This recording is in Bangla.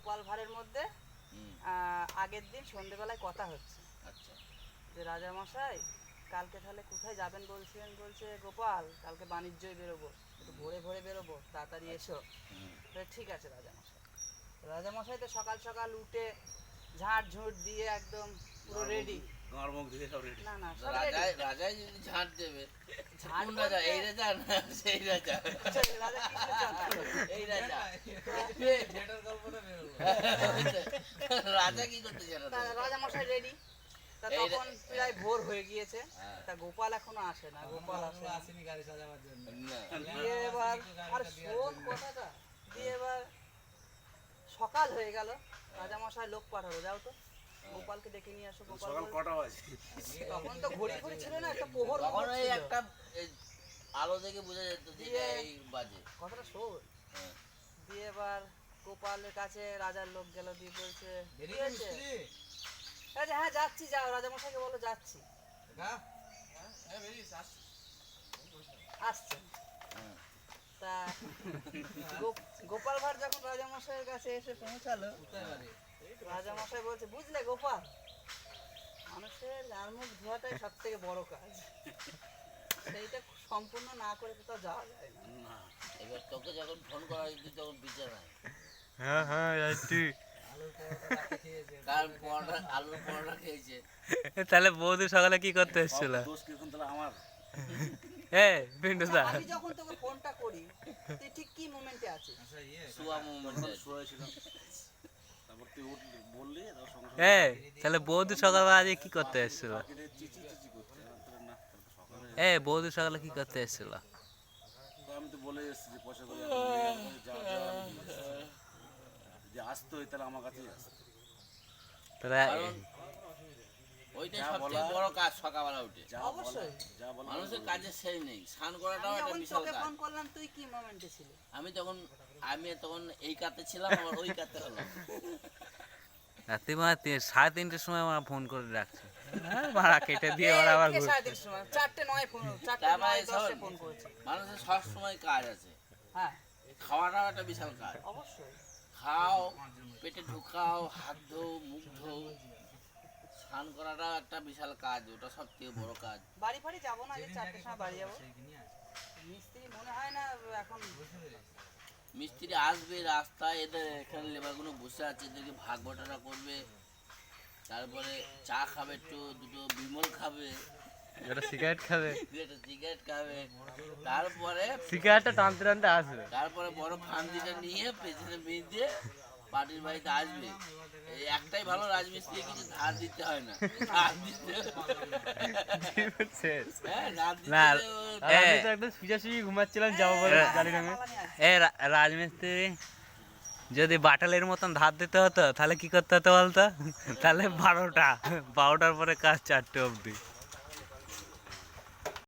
গোপাল ভাঁড়ের মধ্যে আগের দিন সন্ধেবেলায় কথা হচ্ছে। আচ্ছা। যে রাজামশাই কালকে তাহলে কোথায় যাবেন বলছিলেন? বলছে গোপাল কালকে বাণিজ্যই বেরোবো। একটু ভোরে ভোরে বেরোবো তাড়াতাড়ি এসো। ঠিক আছে ঠিক আছে রাজা মশাই তো সকাল সকাল উঠে ঝাঁট ঝুঁট দিয়ে একদম পুরো রেডি দিয়ে সব রেডি যদি ঝাঁট দেবে কোন রাজা? এই রাজা না সেই রাজা। রাজা। এই রাজা। রাজা কি করতে জানো তা রাজামশাই রেডি তা তখন প্রায় ভোর হয়ে গিয়েছে। হ্যাঁ। তা গোপাল এখনও আসে না গোপাল আসে আসেনি গাড়ি সাজাবার জন্য। দিয়ে এবার আর শোন কথাটা। দিয়ে এবার সকাল হয়ে গেল। রাজামশাই লোক পাঠালো যাও তো। গোপালকে ডেকে নিয়ে আসো গোপাল সকাল বলল- কটা বাজে? তখন তো ঘড়ি ঘড়ি ছিল না একটা পোহর তখন ওই একটা আলো দেখে বোঝা যেত যে এই বাজে। কথাটা শোন। হ্যাঁ। দিয়ে এবার গোপালের কাছে রাজার লোক গেল দিয়ে বলছে আচ্ছা, হ্যাঁ যাচ্ছি যাও। রাজামশাইকে বলো যাচ্ছি। হ্যাঁ আসছে। আসছে। হ্যাঁ। তা গো- গোপাল ভাঁড় যখন রাজামশাইয়ের কাছে এসে পৌঁছালো রাজামশাই বলছে বুঝলে গোপাল মানুষের মুখ ধোয়াটাই সব থেকে বড় কাজ। সেইটা সম্পূর্ণ না করে কোথাও যাওয়া যায় না। না এবার তোকে যখন ফোন করা হয়েছে তখন বিছানায় হ্যাঁ। হ্যাঁ তাহলে বৌদি সকালে কি করতে এসেছিল? আমার? পিন্টু দা। আমি যখন তোকে ফোনটা করি তুই ঠিক কি মোমেন্টে আছিস? আচ্ছা ইয়ে শুয়া মোমেন্টে শুয়েছিলাম তারপর এ তাহলে বৌদি সকালবেলা আজকে কি করতে এসেছিল? এ বৌদি সকালে কি করতে এসেছিল? আমি তো বলে এসেছি যে পয়সা করে এখন নিয়ে আসব, যা যা আমি বলে এসেছি। যে আসতে তাহলে আমার কাছেই আসতে। ওইটাই সবচেয়ে বড় কাজ সকালবেলা উঠে। অবশ্যই। বলা- যা বলা মানুষের কাজের শেষ নেই। স্নান করাটাও একটা বিশাল কাজ। ফোন করলাম তুই কি মোমেন্টে ছিলি? আমি তখন আমি তখন এই কাতে ছিলাম আবার ওই কাতে হলাম রাত্রি মানে সাড়ে তিনটের সময় আমার ফোন করে ডাকছে। হ্যাঁ মারা কেটে দিয়ে ওরা আবার কে সাড়ে তিনটের সময়? চারটে নয় ফোন চারটে নয় দশে ফোন করেছে। মানুষের সব সময় কাজ আছে। হ্যাঁ। খাওয়াটাও একটা বিশাল কাজ। অবশ্যই। খাও পেটে ঢুকাও হাত ধো মুখ ধো। স্নান করাটাও একটা বিশাল কাজ ওটা সব থেকে বড় কাজ। বাড়ি ফাড়ি যাব না আজকে চারটের সময় বাড়ি যাব। মিস্ত্রি মনে হয় না এখন মিস্ত্রি আসবে রাস্তায় এদের এখানে লেবারগুলো বসে আছে এদেরকে ভাগ বটারা করবে। তারপরে চা খাবে একটু দুটো বিমল খাবে। একটা সিগারেট খাবে। একটা সিগারেট খাবে। তারপরে সিগারেটটা টানতে টানতে আসবে। তারপরে বড় ফান্দিটা নিয়ে পেছনে বেঁধে পার্টির বাড়িতে আসবে এই একটাই ভালো রাজমিস্ত্রি কিছু ধার দিতে হয় না। ধার দিতে হ্যাঁ না, আমি তো একদম ঘুমাচ্ছিলাম যাব বলে গাড়ি। এ রাজমিস্ত্রি যদি বাটালের মতন ধার দিতে হতো তাহলে কি করতে হতো বলতো? তাহলে বারোটা বারোটার পরে কাজ চারটে অবধি।